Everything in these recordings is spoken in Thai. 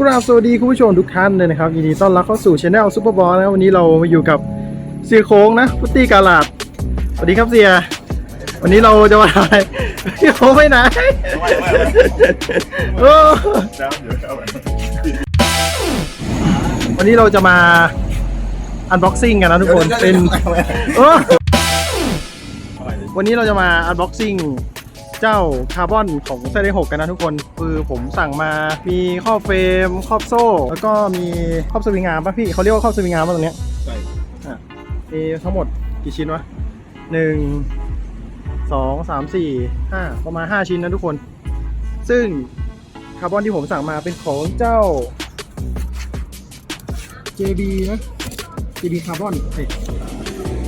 กราบสวัสดีคุณผู้ชมทุกท่านเลยนะครับยินดีต้อนรับเข้าสู่ช anel ซูเปอร์บอลนะวันนี้เรามาอยู่กับเสียโค้งนะพุตตี้กาลาดสวัสดีครับเสียวันนี้เราจะมาทำอะไรเสียโค้งไปไหนโอ้วันนี้เราจะมาอันบ็อกซิ่งกันนะทุกคนเป็นวันนี้เราจะมาอันบ็อกซิ่ง เจ้าคาร์บอนของเซเลหกกันนะทุกคน คือผมสั่งมามีครอบเฟรมครอบโซ่ แล้วก็มีครอบสวิงอาร์มป่ะพี่เขาเรียกว่าครอบสวิงอาร์มป่ะตรงเนี้ยใช่อะมีทั้งหมดกี่ชิ้นวะหนึ่งสองสามสี่ห้าประมาณห้าชิ้นนะทุกคน ซึ่งคาร์บอนที่ผมสั่งมาเป็นของเจ้า JB นะ JB คาร์บอนเอ้ย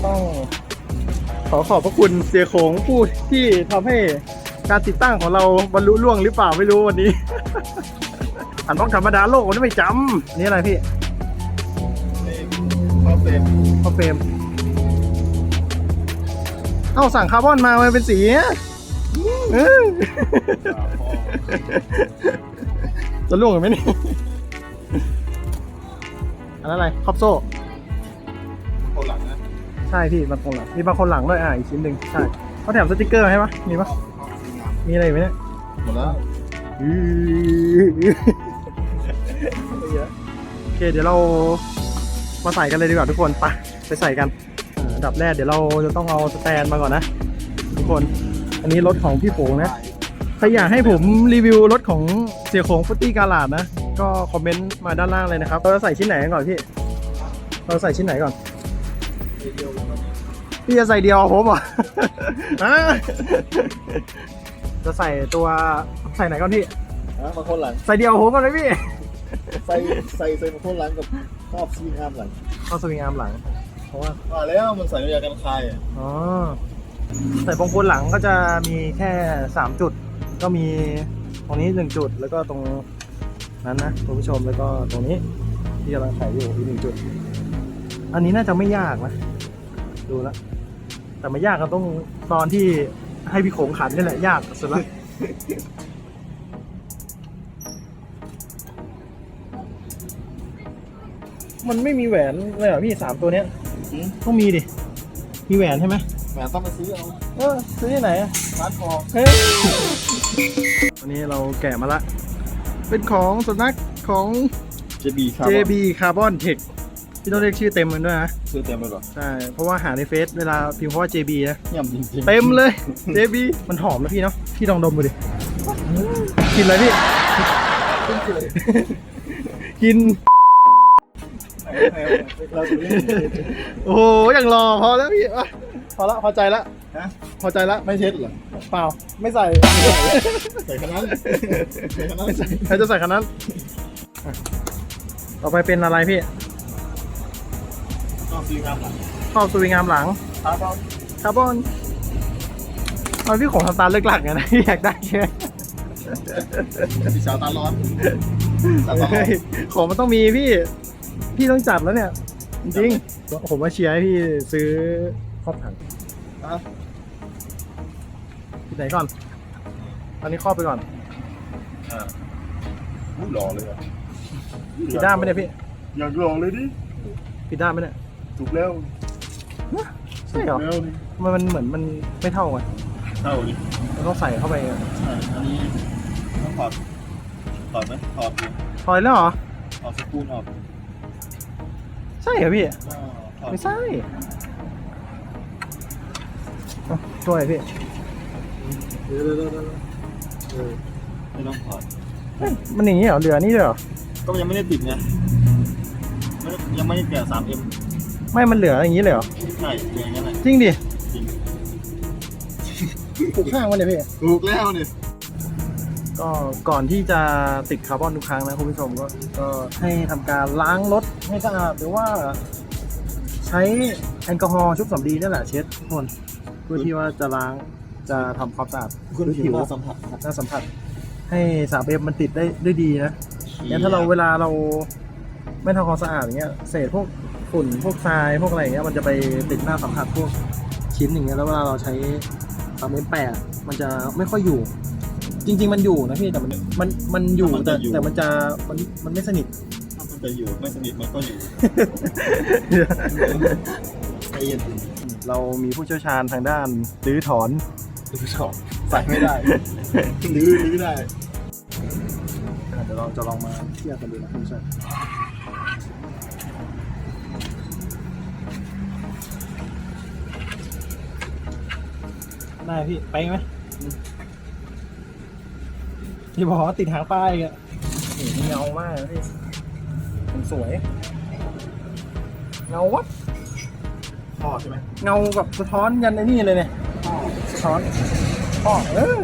ต้องขอขอบพระคุณเสียโขงผู้ที่ทำให้ การติดตั้งของเราบรรลุล่วงหรือเปล่าไม่รู้วันนี้ อันต้องธรรมดาโลกมันไม่จำอันนี่อะไรพี่นี่เขาเป็นข้อเฟรมเอ้าสั่งคาร์บอนมามันเป็นสีอะเออพอจะล่วงไหมเนี่ยอันนั้นอะไรครอบโซ่คนหลังนะ ใช่พี่บางคนหลัง มีบางคนหลังด้วยอะอีกชิ้นหนึ่งใช่เขาแถมสติกเกอร์มาให้ปะมีปะ มีอะไรอีกไหมเนี่ยหมดแล้วโอเคเดี๋ยวเรามาใส่กันเลยดีกว่าทุกคนไปไปใส่กันอ่าอันดับแรกเดี๋ยวเราจะต้องเอาสแตนมาก่อนนะ ทุกคน อันนี้รถของพี่โขงนะใครอยากให้ผมรีวิวรถของเสียโขงฟุตตี้กาลาดนะ ก็คอมเมนต์มาด้านล่างเลยนะครับเราจะใส่ชิ้นไหนกันก่อนพี่ เราใส่ชิ้นไหนก่อนพี่จะใส่เดียวกับผมเหรอฮะ จะใส่ตัวใส่ไหนก่อนพี่ฮะมาคนหลัง ใส่เดียวกับผมก่อนเลยพี่ใส่ใส่ใส่มาคนหลังกับครอบซีงามหลังเข้าสวิงอาร์มหลังเพราะว่าว่าแล้วมันใส่ยากันคายอะอ๋อใส่ปองโคนหลังก็จะมีแค่สามจุด ก็มีตรงนี้หนึ่งจุดแล้วก็ตรงนั้นนะคุณผู้ชมแล้วก็ตรงนี้ที่กำลังใส่อยู่อีกหนึ่งจุด อันนี้น่าจะไม่ยากนะดูแล้วแต่ไม่ยากก็ต้องตอนที่ ให้พี่โขงขันนี่แหละยากสุดละมันไม่มีแหวนเลยเหรอพี่สามตัวเนี้ยต้องมีดิ มีแหวนใช่ไหมแหมต้องไปซื้อเอาเออซื้อที่ไหนอะร้านทองเฮ้ยวันนี้เราแกะมาละ เป็นของสำนักของเจบีครับ JB Carbon Tech พี่ต้องเรียกชื่อเต็มมันด้วยนะ ซื้อเต็มไปก่อนใช่ เพราะว่าหาในเฟซเวลาพิมพ์คำว่า JB นะ เยี่ยมจริงๆเต็มเลย JB มันหอมนะพี่เนาะ พี่ลองดมดูดิกินอะไรพี่ กิน เราจะเล่นโอ้โหอย่างรอพอแล้วพี่อะพอละพอใจละฮะพอใจละไม่เช็ดเหรอเปล่า ไม่ใส่ ใส่ขนาดนั้นใส่ขนาดนั้น ใครจะใส่คันนั้นอะต่อไปเป็นอะไรพี่ ต้องซีงามหลังครอบสวิงอาร์มหลังครับผมคาร์บอนตอนพี่ของสตาร์เลิกหลักไงนะพี่อยากได้ใช่ไหมพี่สาวตาร้อนตาร้อน เฮ้ยของมันต้องมีพี่ พี่ต้องจัดแล้วเนี่ย จริงๆผมมาเชียร์ให้พี่ซื้อครอบถังฮะที่ไหนก่อน อันนี้ครอบไปก่อนอ่าอุ้ยหล่อเลยอะผิดด้านไหมเนี่ยพี่อยากหล่อเลยดิ ผิดด้านไหมเนี่ย ถูกแล้วใช่เหรอถูกแล้วนี่ทำไมมันเหมือนมันไม่เท่ากันเท่าดิมันต้องใส่เข้าไปใช่อันนี้ต้องถอดถอดไหมถอดดิถอยแล้วเหรอ ถอดสกรูออกใช่เหรอพี่อ่าถอดไม่ใช่อะช่วยพี่เดี๋ยวเดี๋ยวเดี๋ยวเดี๋ยวเออไม่ต้องถอด เฮ้ยมันอย่างนี้เหรอเหลือนี่ด้วยเหรอก็ยังไม่ได้ติดไงไม่ได้ยังไม่ได้แกะ 3M ไม่มันเหลืออย่างนี้เลยเหรอ ใช่เหลืออย่างนั้นแหละจริงดิจริงถูกข้างมันเนี่ยพี่ ถูกแล้วนี่ก็ก่อนที่จะติดคาร์บอนทุกครั้งนะคุณผู้ชมก็ก็ให้ทำการล้างรถให้สะอาดหรือว่า ใช้แอลกอฮอล์ชุบสำลีนี่แหละเช็ดทุกคนเพื่อที่ว่าจะล้างจะทำความสะอาดคุณผิวหน้าสัมผัสครับหน้าสัมผัส ให้สามเอมันติดได้ได้ดีนะ งั้นถ้าเราเวลาเราไม่ทำความสะอาดอย่างเงี้ยเศษพวก ฝุ่นพวกทรายพวกอะไรอย่างเงี้ยมันจะไปติดหน้าสัมผัสพวกชิ้นอย่างเงี้ยแล้วเวลาเราใช้สามเอแปะมันจะไม่ค่อยอยู่ จริง ๆ มันอยู่นะพี่แต่มันมันมันอยู่มันแต่จะอยู่ แต่มันจะมันมันไม่สนิท ถ้ามันจะอยู่ไม่สนิทมันก็อยู่ใจเย็นเรามีผู้เชี่ยวชาญทางด้านรื้อถอน ดูชอบใส่ไม่ได้ ลื้อลื้อได้เดี๋ยวเราจะลองมาเทียบกันดูนะคุณผู้ชม ได้พี่ ไปไหมพี่บอกว่าติดหางป้ายอีกอะโอ้โหเงามากเลยพี่มันสวย เงาวัดพ่อใช่ไหมเงากับสะท้อนยันไอ้นี่เลยเนี่ยสะท้อนพ่อเออ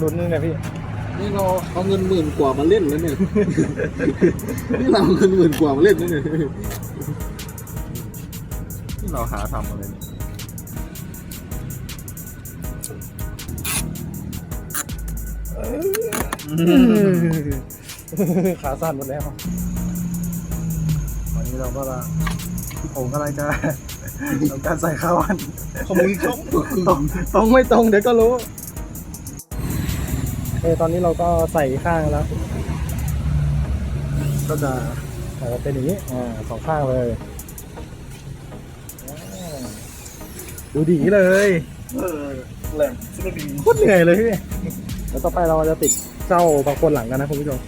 ลุ้นนึงเนี่ยพี่ นี่เราเอาเงินหมื่นกว่ามาเล่นแล้วเนี่ย นี่เราเอาเงินหมื่นกว่ามาเล่นแล้วเนี่ยนี่ เราหาทำอะไรเนี่ยขาสั่นหมดแล้ววันนี้เราก็ละผมกำลังจะทำการใส่ข้าวอันขโมยช่องตรงตรงไม่ตรงเดี๋ยวก็รู้เออตอนนี้เราก็ใส่ข้างแล้ว ก็จะใส่มาเป็นอย่างนี้อ่าสองข้างเลยอ่า ดูดีเลยเออแหลมสกดีโคตรเหนื่อยเลยพี่แล้วต่อไปเราจะติดเจ้าบางคนหลังกันนะคุณผู้ชม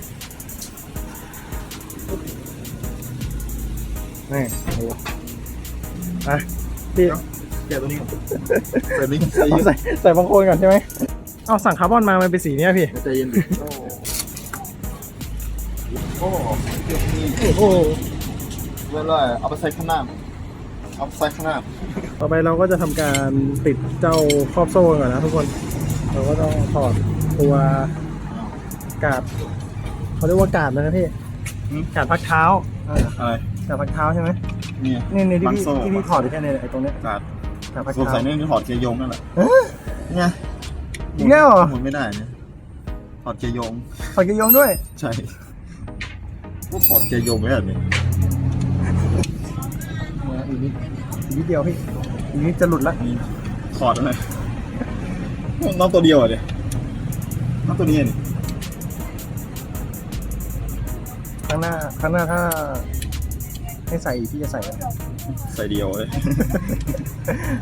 นี่ดูอะพี่แกะตัวนี้ก่อนแต่นี้ใจเอาเย็นใส่ใส่บางคนก่อนใช่ไหมเอาสั่งคาร์บอนมา มันเป็นสีเนี้ยพี่ใจเย็นดิโอ้โอ้เดี๋ยวนี้โอ้โหเรื่อยๆเอาไปใส่ข้างหน้าเอาไปใส่ข้างหน้า ต่อไปเราก็จะทำการติดเจ้าครอบโซ่ก่อนนะทุกคน เราก็ต้องถอดตัวกาดเขาเรียกว่ากาดนะพี่อืมกาดพักเท้าอ่าอะไรกาดพักเท้าใช่ไหมเนี่ยนี่นี่ที่บังพี่โซ่ที่พี่ถอดอยู่แค่นี้ไอ้ตรงเนี้ยกาดกาดพักสงเท้าสัยนี่ถอดเกียร์โยงนั่นแหละเอ๊ะเนี่ยอีกแล้วเหรอหมุนไม่ได้เนี่ยถอดเกียร์โยงถอดกระยงด้วย ใช่พวกถอดเกียร์โยงไว้แบบนี้เนี่ยอีกนิดอีกนิดเดียวพี่ อีกนิดจะหลุดละนี่ถอดอะไรน้องตัวเดียวอะเดี๋ยน้องตัวนี้นี่ข้างหน้าข้างหน้าถ้าให้ใส่อีกพี่จะใส่ไหมใส่เดียวเลย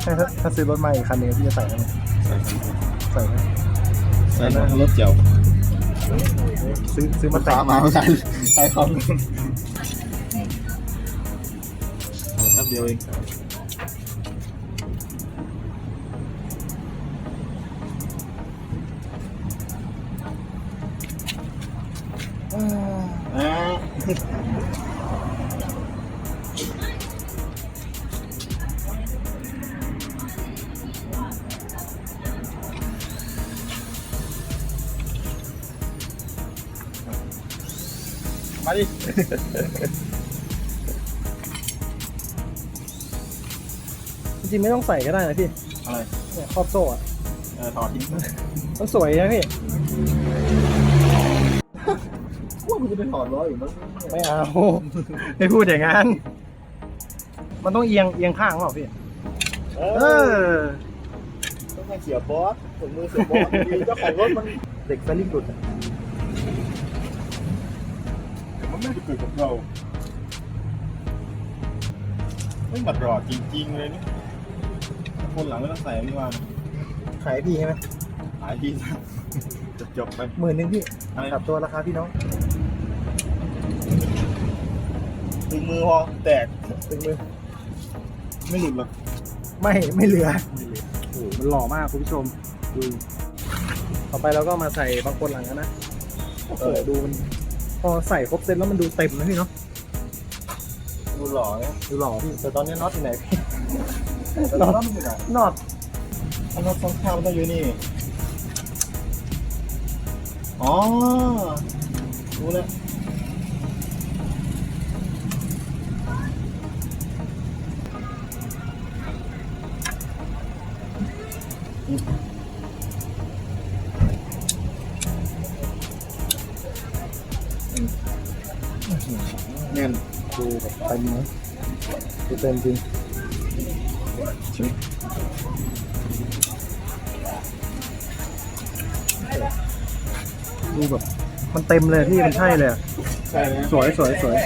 ถ้าถ้าซื้อรถใหม่อีกคันหนึงพี่จะใส่ไหมใส่ใส่ไหมใส่ใส่รถเจียวซื้อซื้อมามาแต่ตางมาใส่ใส่เขาแป๊บเดียวเอง มาดิ จริงๆไม่ต้องใส่ก็ได้นะพี่อะไรเนี่ยครอบโซ่อะเออถอดทิ้ง มันสวยนะพี่ ว่ามันจะ ไปถอดล้ออยู่มั้งไม่เอา ไม่พูดอย่างนั้น มันต้องเอียงเอียงข้างเปล่าพี่ เอเออ อ ต้องมาเสียบอสถึงมือเสียบอสดีเจ้าของรถมันเด็กสลิปหลุดอะมันไม่ได้เกิดกับเราไม่หมัดรอดจริงๆเลยนี่คนหลังไม่ต้องใส่นี่ว่าขายพี่ใช่ไหมหายดีนะจบจบๆไปหมื่นหนึ่งพี่อะไรกลับตัวราคาพี่น้อง ถึงมือพอแตกตึงมือ ไม่หลุดหรอกไม่ไม่เหลือโอ้โหมันหล่อมากคุณผู้ชมดูต่อไปเราก็มาใส่บางคนหลังกันนะโอ้โหดูมันพอใส่ครบเซ็ตแล้วมันดูเต็มนะพี่เนาะดูหล่อนะดูหล่อพี่แต่ตอนนี้น็อตอยู่ไหนพี่แต่เราต้องไม่ได้น็อตมันต้องต้องข้ามต้องอยู่นี่อ๋อรู้แล้ว มนะจะเต็มจริงดูแบบมันเต็มเลยที่มันใช่เลยสวยสวยสวย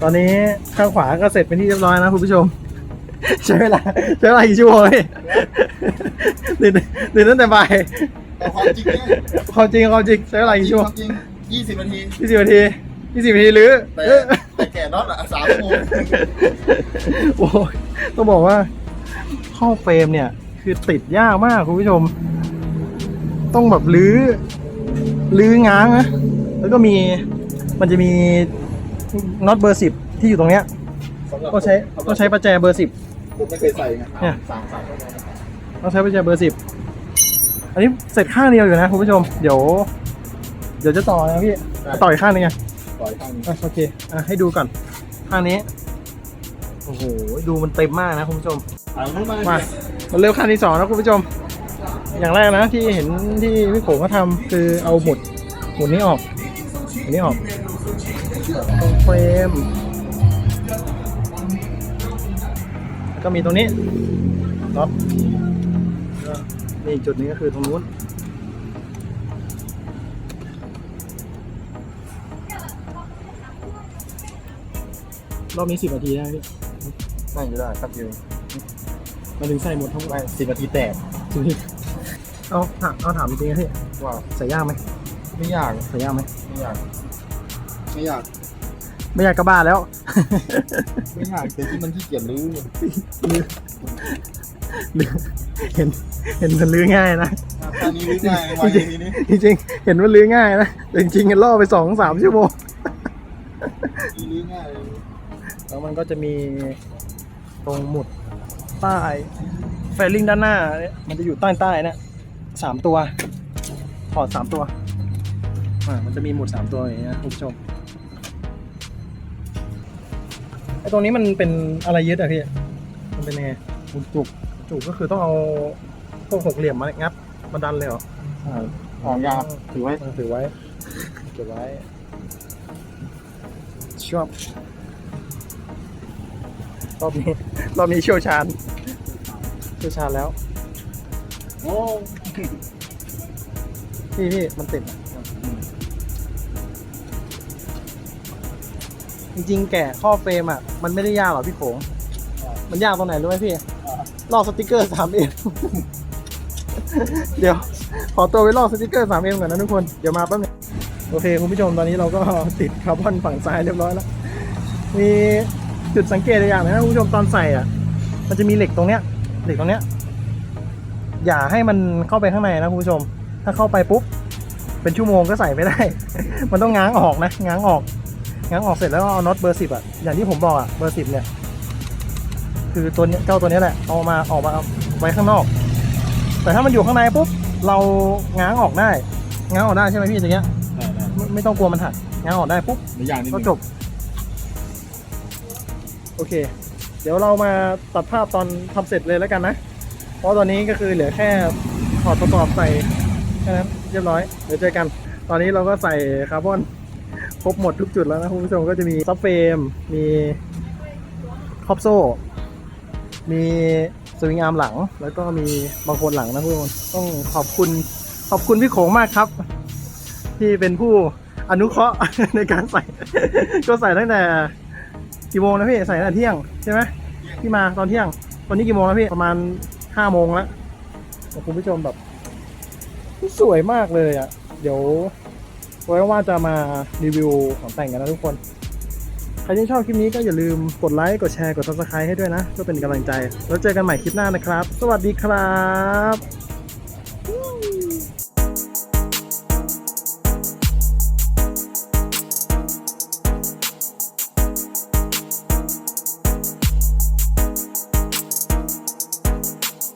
ตอนนี้ข้างขวาก็เสร็จเป็นที่เรียบร้อยนะคุณผู้ชม ใช้เวลาใช้เวลากี่ชั่วโมงเลยดื่นดื่นตั้งแต่บ่ายแต่ความจริงเนี่ยความจริงความจริงใช้เวลากี่ชั่วโมงยี่สิบนาที ยี่สิบนาที ยี่สิบนาทีหรือแต่เออแต่แก่น็อตอะสามชั่วโมงโอ้ยต้องบอกว่าข้อเฟรมเนี่ย คือติดยากมากคุณผู้ชม ต้องแบบลื้อลื้อง้างนะแล้วก็มีมันจะมีน็อตเบอร์สิบที่อยู่ตรงเนี้ยสำหรับก็ใช้ก็ใช้ประแจเบอร์สิบผมไม่เคยใส่ไงเนี่ยสามสามชั่วโมงต้องใช้ประแจเบอร์สิบอันนี้เสร็จข้างเดียวอยู่นะคุณผู้ชม เดี๋ยว เดี๋ยวจะต่อนะพี่ ต่ออีกข้างหนึงไง ปล่อยข้างนี้อะโอเคอะให้ดูก่อนข้างนี้ โอ้โห ดูมันเต็มมากนะคุณผู้ชมเอาเข้ามามามาเริ่มขั้นที่สองนะคุณผู้ชม อย่างแรกนะที่เห็นที่พี่โขงเขาทำคือเอาหมุดหมุดนี้ออกหมุดนี้ออกตรงเฟรมแล้วก็มีตรงนี้น็อตแล้วมีอีกจุดหนึงก็คือตรงนู้น รอบนี้สิบนาทีได้พี่นั่งอยู่ได้ครับยืนมาถึงใส่หมดทั้งหมดไม่สิบนาทีแตกเอาถามเอาถามจริงๆนะพี่ว่าใส่ยากไหมไม่ยากใส่ยากไหมไม่ยากไม่ยากไม่อยากกระบ้าแล้ว ไม่ยากแต่ที่มันขี้เกียจรื้อเห็นเห็นมันลื้อง่ายนะอันนี้รื้อง่ายวันนี้นี่จริงๆเห็นมันลื้อง่ายนะแต่จริงๆกันล่อไปสองสามชั่วโมงรื้อง่ายเลย แล้วมันก็จะมีตรงหมุดใต้เฟลลิ่งด้านหน้าเนี่ยมันจะอยู่ใต้ใต้ๆนะสามตัวถอดสามตัวอ่ามันจะมีหมุดสามตัวอย่างเงี้ยคุณผู้ชมไอ้ตรงนี้มันเป็นอะไรยึดอะพี่มันเป็นยังไงหมุดจุกจุกก็คือต้องเอาพวกหกเหลี่ยมมางัดมาดันเลยเหรอออกยากถือไว้เออถือไว้เก็บไว้ชอบ รอบนี้ รอบนี้เชี่ยวชาญ เชี่ยวชาญแล้วโอ้พี่พี่มันติดอะจริงๆ แกะข้อเฟรมอะ มันไม่ได้ยากหรอกพี่โขง มันยากตรงไหนรู้ไหมพี่ ลอกสติกเกอร์สามเอ็มเดี๋ยว ขอตัวไปลอกสติกเกอร์สามเอ็มก่อนนะทุกคน เดี๋ยวมาแป๊บนึงโอเค คุณผู้ชมตอนนี้เราก็ติดคาร์บอนฝั่งซ้ายเรียบร้อยแล้ว มี จุดสังเกตอีกอย่างหนึงนะคุณผู้ชมตอนใส่อะ มันจะมีเหล็กตรงเนี้ย เหล็กตรงเนี้ย อย่าให้มันเข้าไปข้างในนะคุณผู้ชม ถ้าเข้าไปปุ๊บ เป็นชั่วโมงก็ใส่ไม่ได้ มันต้องง้างออกนะ ง้างออก ง้างออกเสร็จแล้วก็เอาน็อตเบอร์สิบอะ อย่างที่ผมบอกอะ เบอร์สิบเนี่ย คือตัวเนี้ยเจ้าตัวเนี้ยแหละ เอามาออกมาไว้ข้างนอก แต่ถ้ามันอยู่ข้างในปุ๊บ เราง้างออกได้ ง้างออกได้ใช่ไหมพี่ตรงเนี้ยได้ได้ไม่ไม่ต้องกลัวมันหักง้างออกได้ปุ๊บไม่ยากนิดก็นึงจบ โอเค เดี๋ยวเรามาตัดภาพตอนทำเสร็จเลยแล้วกันนะ เพราะตอนนี้ก็คือเหลือแค่ถอดประกอบใส่แค่นั้นเรียบร้อย เดี๋ยวเจอกัน ตอนนี้เราก็ใส่คาร์บอนครบหมดทุกจุดแล้วนะคุณผู้ชมก็จะมีซับเฟรมมีครอบโซ่ มีสวิงอาร์มหลัง แล้วก็มีบางคนหลังนะทุกคนต้องขอบคุณขอบคุณพี่โขงมากครับ ที่เป็นผู้อนุเคราะห์ในการใส่ ก็ใส่ตั้งแต่ กี่โมงนะพี่ใส่ตั้งแต่เที่ยงใช่ไหมพี่มาตอนเที่ยง ตอนนี้กี่โมงแล้วพี่ประมาณห้าโมงแล้วคุณผู้ชมแบบ สวยมากเลยอะ เดี๋ยวไว้ว่าจะมารีวิวของแต่งกันนะทุกคน ใครที่ชอบคลิปนี้ก็อย่าลืมกดไลค์กดแชร์กด subscribe ให้ด้วยนะเพื่อเป็นกำลังใจ แล้วเจอกันใหม่คลิปหน้านะครับ สวัสดีครับ